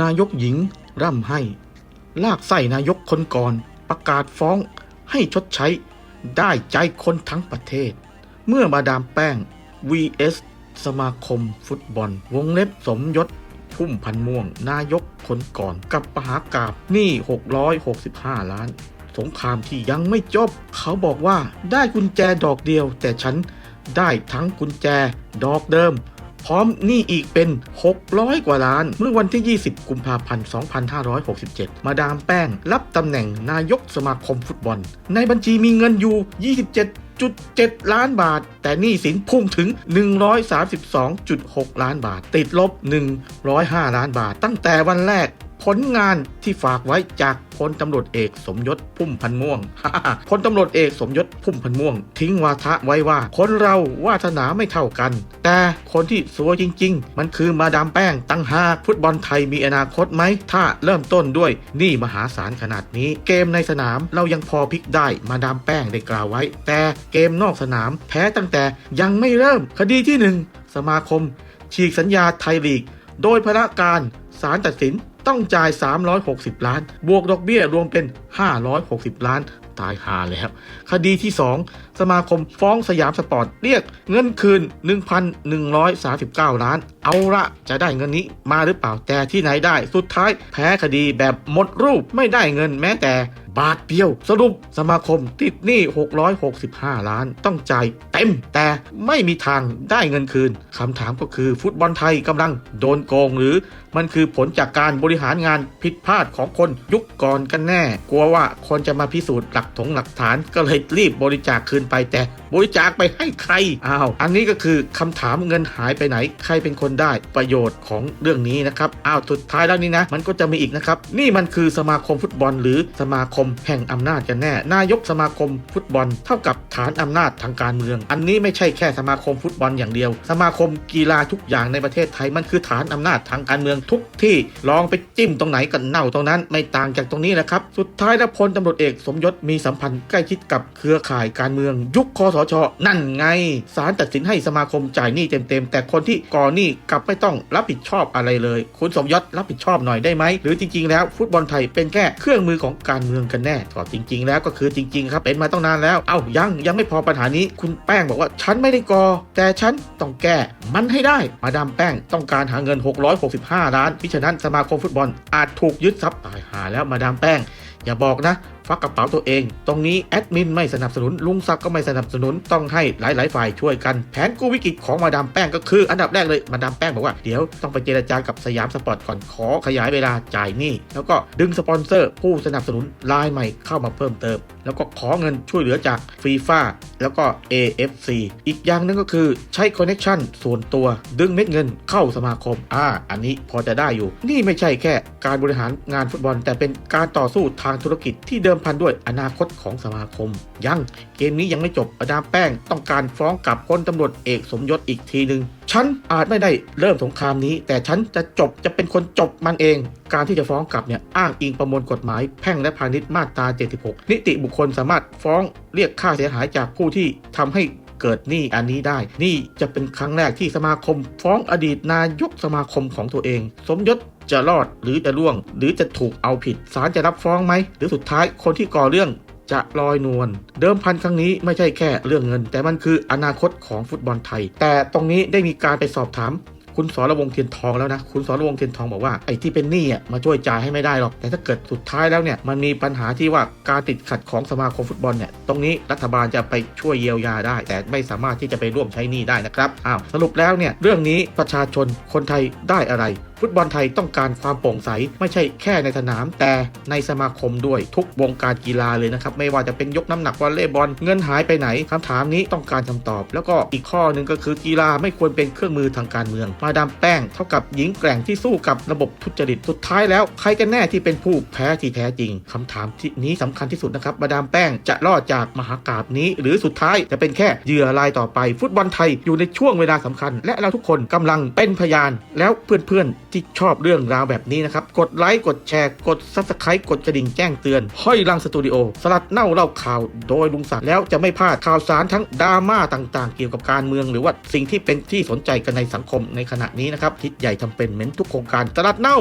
นายกหญิงร่ำให้ ลากไส้นายกคนก่อนประกาศฟ้องให้ชดใช้ได้ใจคนทั้งประเทศ เมื่อมาดามแป้ง vs สมาคมฟุตบอล วงเล็บสมยศพุ่มพันม่วง นายกคนก่อนกับมหากาบหนี้ 665 ล้าน สงครามที่ยังไม่จบ เขาบอกว่าได้กุญแจดอกเดียว แต่ฉันได้ทั้งกุญแจดอกเดิม พร้อมหนี้อีกเป็น 600 กว่าล้าน เมื่อวันที่ 20 กุมภาพันธ์ 2567 มาดามแป้ง รับตำแหน่งนายกสมาคมฟุตบอล ในบัญชีมีเงินอยู่ 27.7ล้านบาท แต่หนี้สินพุ่งถึง 132.6 ล้านบาท ติดลบ 105 ล้านบาท ตั้งแต่วันแรก ผลงานที่ฝากไว้จากพลตำรวจเอกสมยศพุ่มพันม่วงพลตำรวจเอกสมยศพุ่มพันม่วง ทิ้งวาทะไว้ว่า คนเราวาสนาไม่เท่ากัน แต่คนที่สวยจริง ๆ มันคือมาดามแป้งตั้งหากฟุตบอลไทยมีอนาคตไหม ถ้าเริ่มต้นด้วยหนี้มหาศาลขนาดนี้ เกมในสนามเรายังพอพลิกได้มาดามแป้งได้กล่าวไว้ แต่เกมนอกสนามแพ้ตั้งแต่ยังไม่เริ่มคดีที่หนึ่งสมาคม ฉีกสัญญาไทยลีก โดยพระการศาลตัดสิน ต้องจ่าย 360 ล้าน บวกดอกเบี้ยรวมเป็น 560 ล้าน ตายหาแล้ว คดีที่ 2 สมาคมฟ้องสยามสปอร์ตเรียกเงินคืน 1,139 ล้าน เอาละจะได้เงินนี้มาหรือเปล่าแต่ที่ไหนได้สุดท้ายแพ้คดีแบบหมดรูปไม่ได้เงินแม้แต่บาทเดียวสรุปสมาคมติดหนี้ 665 ล้าน ต้องจ่ายเต็ม แต่ไม่มีทางได้เงินคืนคำถามก็คือฟุตบอลไทยกำลังโดนโกงหรือมันคือผลจากการบริหารงานผิดพลาดของคนยุคก่อนกันแน่ กลัวว่าคนจะมาพิสูจน์หลักถงหลักฐานก็เลยรีบบริจาคคืนไปแต่บริจาคไปให้ใครอ้าวอันนี้ก็คือคำถามเงินหายไปไหน ใครเป็นคนได้ประโยชน์ของเรื่องนี้นะครับอ้าวสุดท้ายแล้วนี่นะ มันก็จะมีอีกนะครับ นี่มันคือสมาคมฟุตบอล หรือสมาคมแห่งอำนาจกันแน่ นายกสมาคมฟุตบอล เท่ากับฐานอำนาจทางการเมือง อันนี้ไม่ใช่แค่สมาคมฟุตบอลอย่างเดียว สมาคมกีฬาทุกอย่างในประเทศไทยมันคือฐานอำนาจทางการเมืองทุกที่ลองไปจิ้มตรงไหนกันเน่าตรงนั้นไม่ต่างจากตรงนี้แหละครับสุดท้ายแล้วพลตำรวจเอกสมยศมีสัมพันธ์ใกล้ชิดกับเครือข่ายการเมืองยุคคอสช นั่นไงศาลตัดสินให้สมาคมจ่ายหนี้เต็มๆ แต่คนที่ก่อหนี้กลับไม่ต้องรับผิดชอบอะไรเลย คุณสมยศรับผิดชอบหน่อยได้ไหม หรือจริงๆ แล้วฟุตบอลไทยเป็นแค่เครื่องมือของการเมืองกันแน่ก็จริง ๆ แล้วก็คือจริงๆครับเป็นมาตั้งนานแล้ว เอ้ายังยังไม่พอปัญหานี้ คุณแป้งบอกว่าฉันไม่ได้ก่อแต่ฉันต้องแก้มันให้ได้ มาดามแป้งต้องการหาเงิน 665 ล้าน พิฉะนั้นสมาคมฟุตบอลอาจถูกยึดทรัพย์ตายหาแล้วมาดามแป้งอย่าบอกนะ ฟักกระเป๋าตัวเอง ตรงนี้แอดมินไม่สนับสนุน ลุงศักดิ์ก็ไม่สนับสนุน ต้องให้หลาย ๆ ฝ่ายช่วยกัน แผนกู้วิกฤตของมาดามแป้งก็คือ อันดับแรกเลย มาดามแป้งบอกว่า เดี๋ยวต้องไปเจรจากับสยามสปอร์ตก่อนขอขยายเวลาจ่ายหนี้ แล้วก็ดึงสปอนเซอร์ผู้สนับสนุนรายใหม่เข้ามาเพิ่มเติม แล้วก็ขอเงินช่วยเหลือจากฟีฟ่าแล้วก็ AFC อีกอย่างหนึงก็คือใช้คอนเน็ชันส่วนตัว ดึงเม็ดเงินเข้าสมาคม อ่า อันนี้พอจะได้อยู่ นี่ไม่ใช่แค่การบริหารงานฟุตบอล แต่เป็นการต่อสู้ทางธุรกิจที่เดิมพันด้วยอนาคตของสมาคม ยังเกมนี้ยังไม่จบอดามแป้งต้องการฟ้องกลับพลตำรวจเอกสมยศอีกทีหนึ่ง ฉันอาจไม่ได้เริ่มสงครามนี้ แต่ฉันจะจบจะเป็นคนจบมันเอง การที่จะฟ้องกลับเนี่ยอ้างอิงประมวลกฎหมายแพ่งและพาณิชย์มาตรา 76 นิติบุคคลสามารถฟ้องเรียกค่าเสียหายจากผู้ที่ทำให้เกิดหนี้อันนี้ได้ นี่จะเป็นครั้งแรกที่สมาคม ฟ้องอดีตนายกสมาคมของตัวเอง สมยศจะรอดหรือจะร่วง หรือจะถูกเอาผิดศาลจะรับฟ้องไหม หรือสุดท้ายคนที่ก่อเรื่อง จะลอยนวลเดิมพันครั้งนี้ไม่ใช่แค่เรื่องเงิน แต่มันคืออนาคตของฟุตบอลไทย แต่ตรงนี้ได้มีการไปสอบถามคุณสรวงเทียนทองแล้วนะ คุณสรวงเทียนทองบอกว่าไอ้ที่เป็นหนี้อะมาช่วยจ่ายให้ไม่ได้หรอก แต่ถ้าเกิดสุดท้ายแล้วเนี่ยมันมีปัญหาที่ว่าการติดขัดของสมาคมฟุตบอลเนี่ยตรงนี้รัฐบาลจะไปช่วยเยียวยาได้ แต่ไม่สามารถที่จะไปร่วมใช้หนี้ได้นะครับอ้าวสรุปแล้วเนี่ยเรื่องนี้ประชาชนคนไทยได้อะไร ฟุตบอลไทยต้องการความโปร่งใส ไม่ใช่แค่ในสนาม แต่ในสมาคมด้วยทุกวงการกีฬาเลยนะครับ ไม่ว่าจะเป็นยกน้ำหนักวอลเลย์บอลเงินหายไปไหนคำถามนี้ต้องการคำตอบ แล้วก็อีกข้อหนึ่งก็คือกีฬาไม่ควรเป็นเครื่องมือทางการเมือง มาดามแป้งเท่ากับหญิงแกร่งที่สู้กับระบบทุจริตสุดท้ายแล้วใครกันแน่ที่เป็นผู้แพ้ที่แท้จริงคำถามที่นี้สำคัญที่สุดนะครับมาดามแป้งจะรอดจากมหากราบนี้ หรือสุดท้ายจะเป็นแค่เหยื่อรายต่อไป ฟุตบอลไทยอยู่ในช่วงเวลาสำคัญ และเราทุกคนกำลังเป็นพยาน แล้วเพื่อนๆที่ชอบเรื่องราวแบบนี้นะครับ กดไลค์ กดแชร์ กดซับสไครต์กดกระดิ่งแจ้งเตือน ห้อยลังสตูดิโอ สลัดเน่าเล่าข่าวโดยลุงศักดิ์แล้วจะไม่พลาดข่าวสารทั้งดราม่าต่างๆ เกี่ยวกับการเมือง หรือว่าสิ่งที่เป็นที่สนใจกันในสังคมในขณะนี้นะครับทิศใหญ่ทำเป็นเหมือนทุกโครงการสลัดเน่า